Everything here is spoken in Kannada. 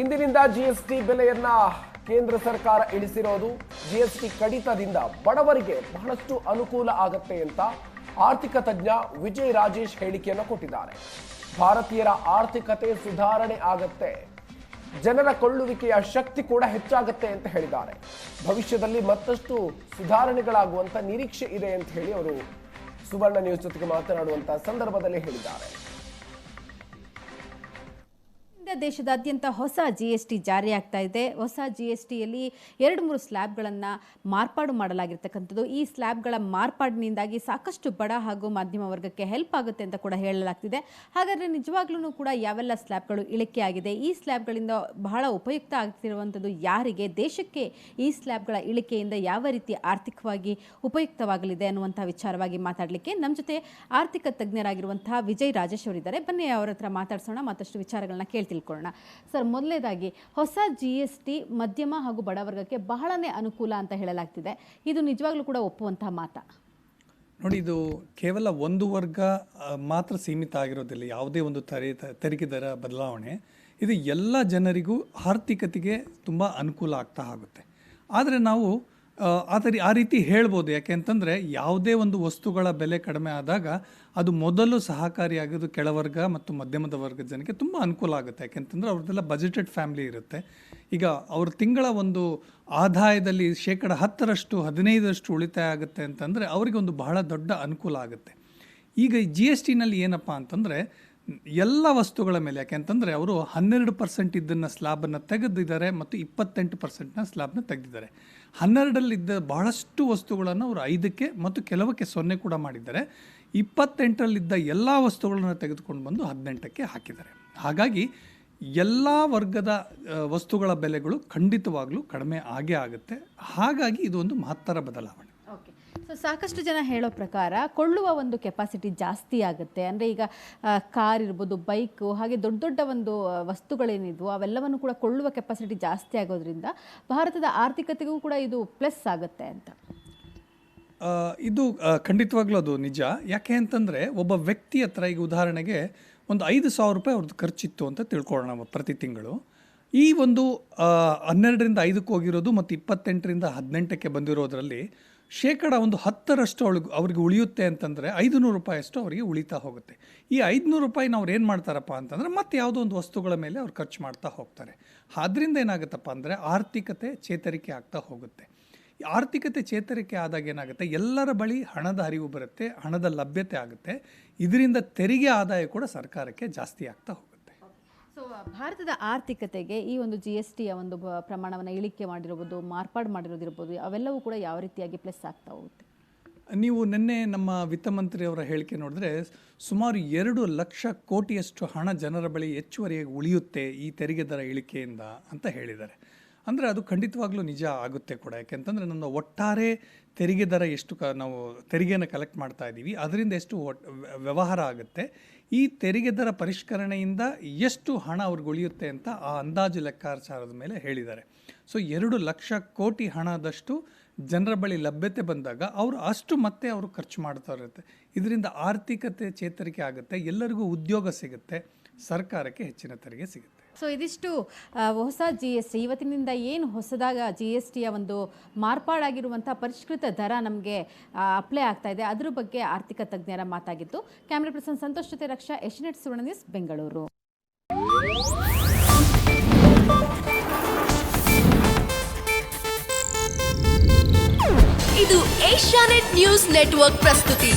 ಇಂದಿನಿಂದ ಜಿಎಸ್ಟಿ ಬೆಲೆಯನ್ನ ಕೇಂದ್ರ ಸರ್ಕಾರ ಇಳಿಸಿರೋದು. ಜಿಎಸ್ಟಿ ಕಡಿತದಿಂದ ಬಡವರಿಗೆ ಬಹಳಷ್ಟು ಅನುಕೂಲ ಆಗತ್ತೆ ಅಂತ ಆರ್ಥಿಕ ತಜ್ಞ ವಿಜಯ್ ರಾಜೇಶ್ ಹೇಳಿಕೆಯನ್ನು ಕೊಟ್ಟಿದ್ದಾರೆ. ಭಾರತೀಯರ ಆರ್ಥಿಕತೆ ಸುಧಾರಣೆ ಆಗತ್ತೆ. ಜನರ ಕೊಳ್ಳುವಿಕೆಯ ಶಕ್ತಿ ಕೂಡ ಹೆಚ್ಚಾಗತ್ತೆ ಅಂತ ಹೇಳಿದ್ದಾರೆ. ಭವಿಷ್ಯದಲ್ಲಿ ಮತ್ತಷ್ಟು ಸುಧಾರಣೆಗಳಾಗುವಂತ ನಿರೀಕ್ಷೆ ಇದೆ ಅಂತ ಹೇಳಿ ಅವರು ಸುವರ್ಣ ನ್ಯೂಸ್ ಜೊತೆಗೆ ಮಾತನಾಡುವಂತಹ ಸಂದರ್ಭದಲ್ಲಿ ಹೇಳಿದ್ದಾರೆ. ದೇಶದಾದ್ಯಂತ ಹೊಸ ಜಿ ಎಸ್ ಟಿ ಜಾರಿಯಾಗ್ತಾ ಇದೆ. ಹೊಸ ಜಿ ಎಸ್ ಟಿಯಲ್ಲಿ ಎರಡು ಮೂರು ಸ್ಲ್ಯಾಬ್ಗಳನ್ನು ಮಾರ್ಪಾಡು ಮಾಡಲಾಗಿರ್ತಕ್ಕಂಥದ್ದು. ಈ ಸ್ಲ್ಯಾಬ್ಗಳ ಮಾರ್ಪಾಡಿನಿಂದಾಗಿ ಸಾಕಷ್ಟು ಬಡ ಹಾಗೂ ಮಧ್ಯಮ ವರ್ಗಕ್ಕೆ ಹೆಲ್ಪ್ ಆಗುತ್ತೆ ಅಂತ ಕೂಡ ಹೇಳಲಾಗ್ತಿದೆ. ಹಾಗಾದರೆ ನಿಜವಾಗ್ಲೂ ಕೂಡ ಯಾವೆಲ್ಲ ಸ್ಲ್ಯಾಬ್ಗಳು ಇಳಿಕೆ ಆಗಿದೆ? ಈ ಸ್ಲ್ಯಾಬ್ಗಳಿಂದ ಬಹಳ ಉಪಯುಕ್ತ ಆಗ್ತಿರುವಂಥದ್ದು ಯಾರಿಗೆ? ದೇಶಕ್ಕೆ ಈ ಸ್ಲ್ಯಾಬ್ಗಳ ಇಳಿಕೆಯಿಂದ ಯಾವ ರೀತಿ ಆರ್ಥಿಕವಾಗಿ ಉಪಯುಕ್ತವಾಗಲಿದೆ ಅನ್ನುವಂಥ ವಿಚಾರವಾಗಿ ಮಾತಾಡಲಿಕ್ಕೆ ನಮ್ಮ ಜೊತೆ ಆರ್ಥಿಕ ತಜ್ಞರಾಗಿರುವಂತಹ ವಿಜಯ್ ರಾಜೇಶ್ ಅವರಿದ್ದಾರೆ. ಬನ್ನಿ, ಅವರ ಹತ್ರ ಮಾತಾಡ್ಸೋಣ. ಮತ್ತಷ್ಟು ವಿಚಾರಗಳನ್ನ ಕೇಳಿ ತಿಳ್ಕೊಳ್ಳೋಣ. ಸರ್ ಮೊದಲನೇದಾಗಿ ಹೊಸ ಜಿ ಎಸ್ ಟಿ ಮಧ್ಯಮ ಹಾಗೂ ಬಡವರ್ಗಕ್ಕೆ ಬಹಳನೇ ಅನುಕೂಲ ಅಂತ ಹೇಳಲಾಗ್ತಿದೆ. ಇದು ನಿಜವಾಗ್ಲೂ ಕೂಡ ಒಪ್ಪುವಂತಹ ಮಾತ? ನೋಡಿ, ಇದು ಕೇವಲ ಒಂದು ವರ್ಗ ಮಾತ್ರ ಸೀಮಿತ ಆಗಿರೋದಿಲ್ಲ. ಯಾವುದೇ ಒಂದು ತರೆ ತೆರಿಗೆ ದರ ಬದಲಾವಣೆ. ಇದು ಎಲ್ಲ ಜನರಿಗೂ ಆರ್ಥಿಕತೆಗೆ ತುಂಬ ಅನುಕೂಲ ಆಗ್ತಾ ಆಗುತ್ತೆ. ಆದರೆ ನಾವು ಆ, ಆ ಆ ರೀತಿ ಹೇಳ್ಬೋದು. ಯಾಕೆ ಅಂತಂದರೆ ಯಾವುದೇ ಒಂದು ವಸ್ತುಗಳ ಬೆಲೆ ಕಡಿಮೆ ಆದಾಗ ಅದು ಮೊದಲು ಸಹಕಾರಿಯಾಗೋದು ಕೆಳವರ್ಗ ಮತ್ತು ಮಧ್ಯಮದ ವರ್ಗದ ಜನಕ್ಕೆ ತುಂಬ ಅನುಕೂಲ ಆಗುತ್ತೆ. ಯಾಕೆಂತಂದರೆ ಅವ್ರದ್ದೆಲ್ಲ ಬಜೆಟೆಡ್ ಫ್ಯಾಮಿಲಿ ಇರುತ್ತೆ. ಈಗ ಅವ್ರ ತಿಂಗಳ ಒಂದು ಆದಾಯದಲ್ಲಿ ಶೇಕಡ ಹತ್ತರಷ್ಟು ಹದಿನೈದರಷ್ಟು ಉಳಿತಾಯ ಆಗುತ್ತೆ ಅಂತಂದರೆ ಅವರಿಗೆ ಒಂದು ಬಹಳ ದೊಡ್ಡ ಅನುಕೂಲ ಆಗುತ್ತೆ. ಈಗ ಜಿ ಎಸ್ ಟಿನಲ್ಲಿ ಏನಪ್ಪ ಅಂತಂದರೆ ಎಲ್ಲ ವಸ್ತುಗಳ ಮೇಲೆ ಯಾಕೆಂತಂದರೆ ಅವರು ಹನ್ನೆರಡು ಪರ್ಸೆಂಟ್ ಇದ್ದನ್ನು ಸ್ಲಾಬನ್ನು ತೆಗೆದಿದ್ದಾರೆ ಮತ್ತು ಇಪ್ಪತ್ತೆಂಟು ಪರ್ಸೆಂಟ್ನ ಸ್ಲಾಬ್ನ ತೆಗೆದಿದ್ದಾರೆ. ಹನ್ನೆರಡಲ್ಲಿದ್ದ ಬಹಳಷ್ಟು ವಸ್ತುಗಳನ್ನು ಅವರು ಐದಕ್ಕೆ ಮತ್ತು ಕೆಲವಕ್ಕೆ ಸೊನ್ನೆ ಕೂಡ ಮಾಡಿದ್ದಾರೆ. ಇಪ್ಪತ್ತೆಂಟರಲ್ಲಿದ್ದ ಎಲ್ಲ ವಸ್ತುಗಳನ್ನು ತೆಗೆದುಕೊಂಡು ಬಂದು ಹದಿನೆಂಟಕ್ಕೆ ಹಾಕಿದ್ದಾರೆ. ಹಾಗಾಗಿ ಎಲ್ಲ ವರ್ಗದ ವಸ್ತುಗಳ ಬೆಲೆಗಳು ಖಂಡಿತವಾಗಲೂ ಕಡಿಮೆ ಆಗೇ ಆಗುತ್ತೆ. ಹಾಗಾಗಿ ಇದು ಒಂದು ಮಹತ್ತರ ಬದಲಾವಣೆ. ಸೊ ಸಾಕಷ್ಟು ಜನ ಹೇಳೋ ಪ್ರಕಾರ ಕೊಳ್ಳುವ ಒಂದು ಕೆಪಾಸಿಟಿ ಜಾಸ್ತಿ ಆಗುತ್ತೆ. ಅಂದರೆ ಈಗ ಕಾರ್ ಇರ್ಬೋದು ಬೈಕು ಹಾಗೆ ದೊಡ್ಡ ದೊಡ್ಡ ಒಂದು ವಸ್ತುಗಳೇನಿದ್ವು ಅವೆಲ್ಲವನ್ನು ಕೂಡ ಕೊಳ್ಳುವ ಕೆಪಾಸಿಟಿ ಜಾಸ್ತಿ ಆಗೋದ್ರಿಂದ ಭಾರತದ ಆರ್ಥಿಕತೆಗೂ ಕೂಡ ಇದು ಪ್ಲಸ್ ಆಗುತ್ತೆ ಅಂತ. ಇದು ಖಂಡಿತವಾಗ್ಲೂ ಅದು ನಿಜ. ಯಾಕೆ ಅಂತಂದರೆ ಒಬ್ಬ ವ್ಯಕ್ತಿ ಹತ್ರ ಈಗ ಉದಾಹರಣೆಗೆ ಒಂದು ಐದು ಸಾವಿರ ರೂಪಾಯಿ ಅವ್ರದ್ದು ಖರ್ಚಿತ್ತು ಅಂತ ತಿಳ್ಕೊಳ್ಳೋಣ ಪ್ರತಿ ತಿಂಗಳು. ಈ ಒಂದು ಹನ್ನೆರಡರಿಂದ ಐದಕ್ಕೆ ಹೋಗಿರೋದು ಮತ್ತು ಇಪ್ಪತ್ತೆಂಟರಿಂದ ಹದಿನೆಂಟಕ್ಕೆ ಬಂದಿರೋದರಲ್ಲಿ ಶೇಕಡ ಒಂದು ಹತ್ತರಷ್ಟು ಅವಳಿಗೆ, ಅವ್ರಿಗೆ ಉಳಿಯುತ್ತೆ ಅಂತಂದರೆ ಐದುನೂರು ರೂಪಾಯಿಯಷ್ಟು ಅವರಿಗೆ ಉಳಿತಾ ಹೋಗುತ್ತೆ. ಈ ಐದುನೂರು ರೂಪಾಯಿನ ಅವ್ರು ಏನು ಮಾಡ್ತಾರಪ್ಪ ಅಂತಂದರೆ ಮತ್ತೆ ಯಾವುದೋ ಒಂದು ವಸ್ತುಗಳ ಮೇಲೆ ಅವ್ರು ಖರ್ಚು ಮಾಡ್ತಾ ಹೋಗ್ತಾರೆ. ಆದ್ದರಿಂದ ಏನಾಗುತ್ತಪ್ಪ ಅಂದರೆ ಆರ್ಥಿಕತೆ ಚೇತರಿಕೆ ಆಗ್ತಾ ಹೋಗುತ್ತೆ. ಆರ್ಥಿಕತೆ ಚೇತರಿಕೆ ಆದಾಗ ಏನಾಗುತ್ತೆ, ಎಲ್ಲರ ಬಳಿ ಹಣದ ಹರಿವು ಬರುತ್ತೆ, ಹಣದ ಲಭ್ಯತೆ ಆಗುತ್ತೆ, ಇದರಿಂದ ತೆರಿಗೆ ಆದಾಯ ಕೂಡ ಸರ್ಕಾರಕ್ಕೆ ಜಾಸ್ತಿ ಆಗ್ತಾ ಹೋಗುತ್ತೆ. ಸೊ ಭಾರತದ ಆರ್ಥಿಕತೆಗೆ ಈ ಒಂದು ಜಿ ಎಸ್ ಟಿಯ ಒಂದು ಪ್ರಮಾಣವನ್ನು ಇಳಿಕೆ ಮಾಡಿರ್ಬೋದು ಮಾರ್ಪಾಡು ಮಾಡಿರೋದಿರ್ಬೋದು ಅವೆಲ್ಲವೂ ಕೂಡ ಯಾವ ರೀತಿಯಾಗಿ ಪ್ಲಸ್ ಆಗ್ತಾ ಹೋಗುತ್ತೆ? ನೀವು ನಿನ್ನೆ ನಮ್ಮ ವಿತ್ತ ಮಂತ್ರಿಯವರ ಹೇಳಿಕೆ ನೋಡಿದ್ರೆ, ಸುಮಾರು ಎರಡು ಲಕ್ಷ ಕೋಟಿಯಷ್ಟು ಹಣ ಜನರ ಬಳಿ ಹೆಚ್ಚುವರಿಯಾಗಿ ಉಳಿಯುತ್ತೆ ಈ ತೆರಿಗೆ ದರ ಇಳಿಕೆಯಿಂದ ಅಂತ ಹೇಳಿದ್ದಾರೆ. ಅಂದರೆ ಅದು ಖಂಡಿತವಾಗ್ಲೂ ನಿಜ ಆಗುತ್ತೆ ಕೂಡ. ಯಾಕೆಂತಂದರೆ ನನ್ನ ಒಟ್ಟಾರೆ ತೆರಿಗೆ ದರ ಎಷ್ಟು ಕ, ನಾವು ತೆರಿಗೆಯನ್ನು ಕಲೆಕ್ಟ್ ಮಾಡ್ತಾ ಇದ್ದೀವಿ. ಅದರಿಂದ ಎಷ್ಟು ವ್ಯವಹಾರ ಆಗುತ್ತೆ. ಈ ತೆರಿಗೆ ದರ ಪರಿಷ್ಕರಣೆಯಿಂದ ಎಷ್ಟು ಹಣ ಅವ್ರಿಗೆ ಉಳಿಯುತ್ತೆ ಅಂತ ಆ ಅಂದಾಜು ಲೆಕ್ಕಾಚಾರದ ಮೇಲೆ ಹೇಳಿದ್ದಾರೆ. ಸೊ, ಎರಡು ಲಕ್ಷ ಕೋಟಿ ಹಣದಷ್ಟು ಜನರ ಬಳಿ ಲಭ್ಯತೆ ಬಂದಾಗ ಅವರು ಅಷ್ಟು ಮತ್ತೆ ಅವರು ಖರ್ಚು ಮಾಡ್ತಾ ಇರುತ್ತೆ. ಇದರಿಂದ ಆರ್ಥಿಕತೆ ಚೇತರಿಕೆ ಆಗುತ್ತೆ. ಎಲ್ಲರಿಗೂ ಉದ್ಯೋಗ ಸಿಗುತ್ತೆ. ಸರ್ಕಾರಕ್ಕೆ ಹೆಚ್ಚಿನ ತೆರಿಗೆ ಸಿಗುತ್ತೆ. ಸೊ ಇದಿಷ್ಟು ಹೊಸ ಜಿ ಎಸ್ ಟಿ ಇವತ್ತಿನಿಂದ ಏನು ಹೊಸದಾಗ ಜಿ ಎಸ್ ಟಿಯ ಒಂದು ಮಾರ್ಪಾಡಾಗಿರುವಂಥ ಪರಿಷ್ಕೃತ ದರ ನಮಗೆ ಅಪ್ಲೈ ಆಗ್ತಾ ಇದೆ. ಅದರ ಬಗ್ಗೆ ಆರ್ಥಿಕ ತಜ್ಞರ ಮಾತಾಗಿತ್ತು ಕ್ಯಾಮ್ರಾ ಪರ್ಸನ್ ಸಂತೋಷ್ ಜೊತೆ ರಕ್ಷಾ ಎಶಿನೆಟ್ ಸುವರ್ಣ ನ್ಯೂಸ್, ಬೆಂಗಳೂರು. ಇದು ಏಷ್ಯಾನೆಟ್ ನ್ಯೂಸ್ ನೆಟ್ವರ್ಕ್ ಪ್ರಸ್ತುತಿ.